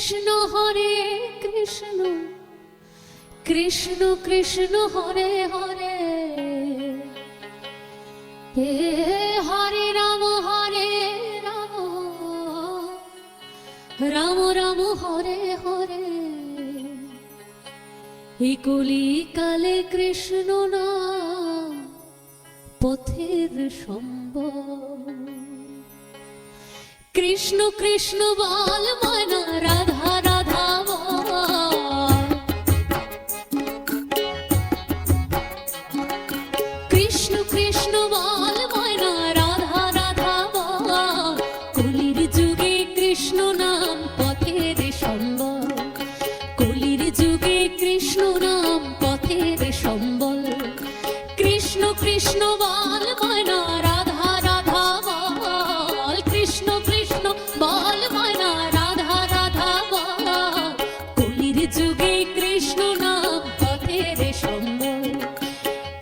কৃষ্ণ হরে কৃষ্ণ কৃষ্ণ কৃষ্ণ হরে হরে। হে হরে রাম হরে রাম রাম রাম, হরে হরে। কলি কালে কৃষ্ণ না পথের সম্ভব কৃষ্ণ কৃষ্ণ বল, মনা রাধা রাধা কৃষ্ণ কৃষ্ণ বল ময়না রাধা রাধা কলির যুগে কৃষ্ণ নাম পথের সম্বল। কলির যুগে কৃষ্ণ নাম পথের সম্বল। কৃষ্ণ কৃষ্ণ বল ময়না সম্বল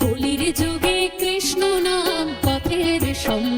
কলির যুগে কৃষ্ণ নাম পথের সম্বল